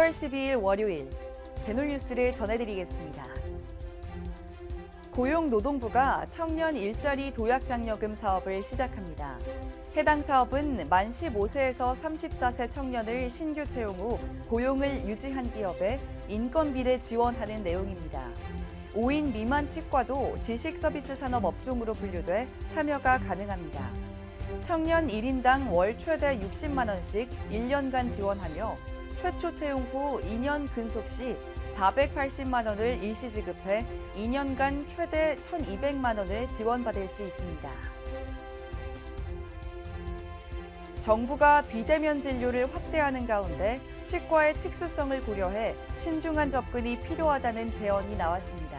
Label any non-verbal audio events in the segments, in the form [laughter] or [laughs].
6월 12일 월요일 배놀 뉴스를 전해드리겠습니다. 고용노동부가 청년 일자리 도약장려금 사업을 시작합니다. 해당 사업은 만 15세에서 34세 청년을 신규 채용 후 고용을 유지한 기업에 인건비를 지원하는 내용입니다. 5인 미만 치과도 지식 서비스 산업 업종으로 분류돼 참여가 가능합니다. 청년 1인당 월 최대 60만 원씩 1년간 지원하며 최초 채용 후 2년 근속 시 480만 원을 일시 지급해 2년간 최대 1,200만 원을 지원받을 수 있습니다. 정부가 비대면 진료를 확대하는 가운데 치과의 특수성을 고려해 신중한 접근이 필요하다는 제언이 나왔습니다.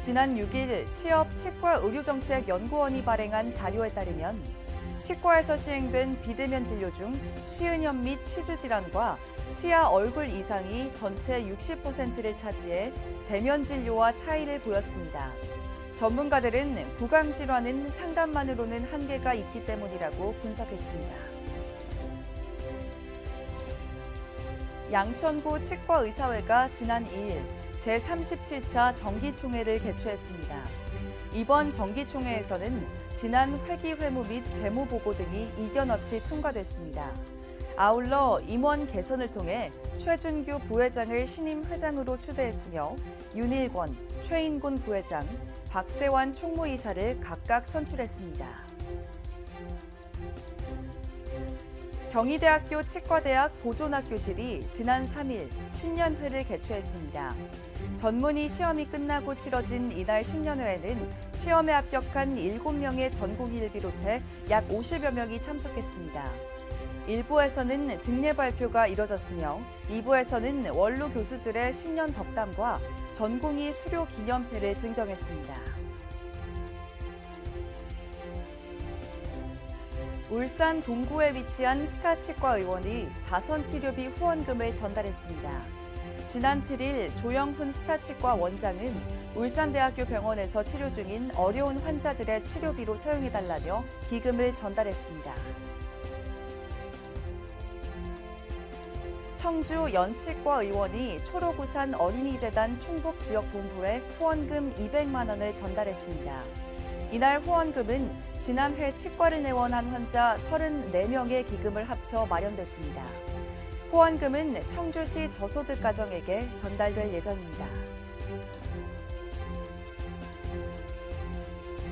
지난 6일 취업 치과 의료정책 연구원이 발행한 자료에 따르면 치과에서 시행된 비대면 진료 중 치은염 및 치주 질환과 치아 얼굴 이상이 전체 60%를 차지해 대면 진료와 차이를 보였습니다. 전문가들은 구강 질환은 상담만으로는 한계가 있기 때문이라고 분석했습니다. 양천구 치과의사회가 지난 2일 제37차 정기총회를 개최했습니다. 이번 정기총회에서는 지난 회기 회무 및 재무 보고 등이 이견 없이 통과됐습니다. 아울러 임원 개선을 통해 최준규 부회장을 신임 회장으로 추대했으며 윤일권, 최인곤 부회장, 박세환 총무이사를 각각 선출했습니다. 경희대학교 치과대학 보존학교실이 지난 3일 신년회를 개최했습니다. 전문의 시험이 끝나고 치러진 이날 신년회에는 시험에 합격한 7명의 전공의를 비롯해 약 50여 명이 참석했습니다. 1부에서는 직례 발표가 이뤄졌으며 2부에서는 원로 교수들의 신년 덕담과 전공의 수료 기념패를 증정했습니다. 울산 동구에 위치한 스타 치과 의원이 자선 치료비 후원금을 전달했습니다. 지난 7일 조영훈 스타 치과 원장은 울산대학교 병원에서 치료 중인 어려운 환자들의 치료비로 사용해달라며 기금을 전달했습니다. 청주 연치과 의원이 초록우산 어린이재단 충북 지역본부에 후원금 200만 원을 전달했습니다. 이날 후원금은 지난해 치과를 내원한 환자 34명의 기금을 합쳐 마련됐습니다. 후원금은 청주시 저소득 가정에게 전달될 예정입니다.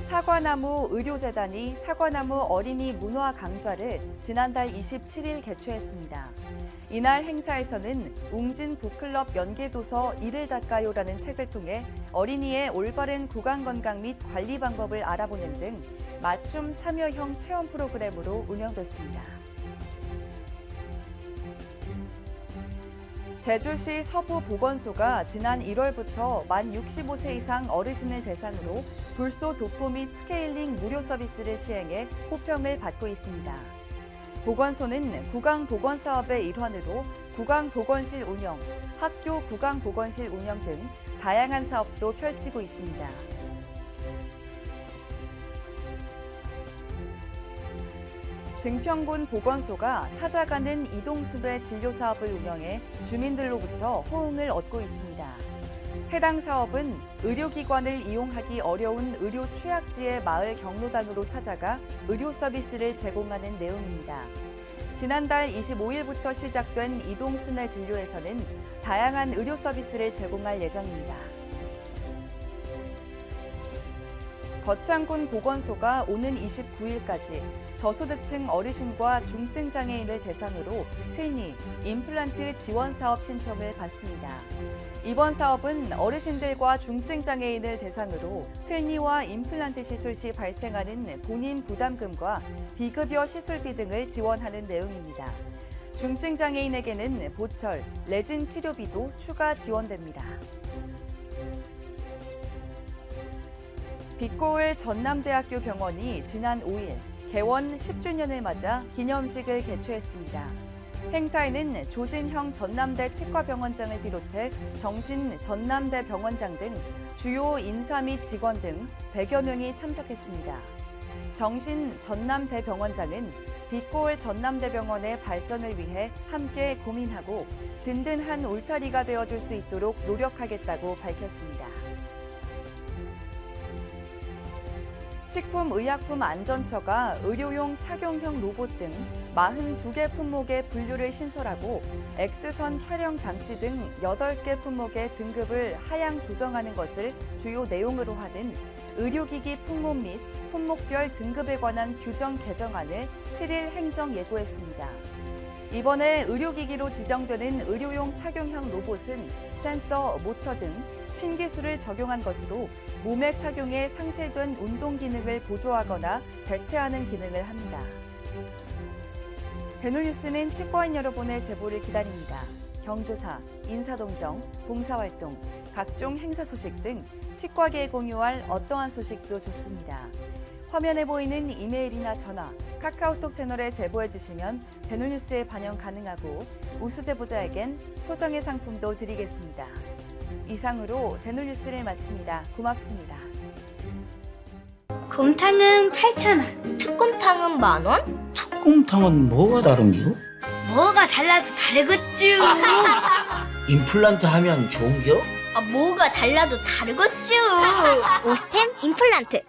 사과나무 의료재단이 사과나무 어린이 문화 강좌를 지난달 27일 개최했습니다. 이날 행사에서는 웅진 북클럽 연계도서 이를 닦아요라는 책을 통해 어린이의 올바른 구강 건강 및 관리 방법을 알아보는 등 맞춤 참여형 체험 프로그램으로 운영됐습니다. 제주시 서부보건소가 지난 1월부터 만 65세 이상 어르신을 대상으로 불소 도포 및 스케일링 무료 서비스를 시행해 호평을 받고 있습니다. 보건소는 구강보건 사업의 일환으로 구강보건실 운영, 학교 구강보건실 운영 등 다양한 사업도 펼치고 있습니다. 증평군 보건소가 찾아가는 이동수배 진료 사업을 운영해 주민들로부터 호응을 얻고 있습니다. 해당 사업은 의료기관을 이용하기 어려운 의료 취약지의 마을 경로당으로 찾아가 의료 서비스를 제공하는 내용입니다. 지난달 25일부터 시작된 이동순회 진료에서는 다양한 의료 서비스를 제공할 예정입니다. 거창군 보건소가 오는 29일까지 저소득층 어르신과 중증 장애인을 대상으로 틀니, 임플란트 지원 사업 신청을 받습니다. 이번 사업은 어르신들과 중증 장애인을 대상으로 틀니와 임플란트 시술 시 발생하는 본인 부담금과 비급여 시술비 등을 지원하는 내용입니다. 중증 장애인에게는 보철, 레진 치료비도 추가 지원됩니다. 빛고을 전남대학교 병원이 지난 5일 개원 10주년을 맞아 기념식을 개최했습니다. 행사에는 조진형 전남대 치과병원장을 비롯해 정신 전남대 병원장 등 주요 인사 및 직원 등 100여 명이 참석했습니다. 정신 전남대 병원장은 빛고울 전남대병원의 발전을 위해 함께 고민하고 든든한 울타리가 되어줄 수 있도록 노력하겠다고 밝혔습니다. 식품의약품안전처가 의료용 착용형 로봇 등 42개 품목의 분류를 신설하고 X선 촬영 장치 등 8개 품목의 등급을 하향 조정하는 것을 주요 내용으로 하는 의료기기 품목 및 품목별 등급에 관한 규정 개정안을 7일 행정 예고했습니다. 이번에 의료기기로 지정되는 의료용 착용형 로봇은 센서, 모터 등 신기술을 적용한 것으로 몸에 착용해 상실된 운동 기능을 보조하거나 대체하는 기능을 합니다. 배놀뉴스는 치과인 여러분의 제보를 기다립니다. 경조사, 인사동정, 봉사활동, 각종 행사 소식 등 치과계에 공유할 어떠한 소식도 좋습니다. 화면에 보이는 이메일이나 전화, 카카오톡 채널에 제보해 주시면 배놀뉴스에 반영 가능하고 우수 제보자에겐 소정의 상품도 드리겠습니다. 이상으로 대놀뉴스를 마칩니다. 고맙습니다. 곰탕은 8,000원. 특곰탕은 만 원? 특공탕은 뭐가 다른겨? 뭐가 달라서 다르겠쥬. [laughs] 임플란트 하면 좋은겨? 아, 뭐가 달라도 다르겠죠. 오스템 임플란트.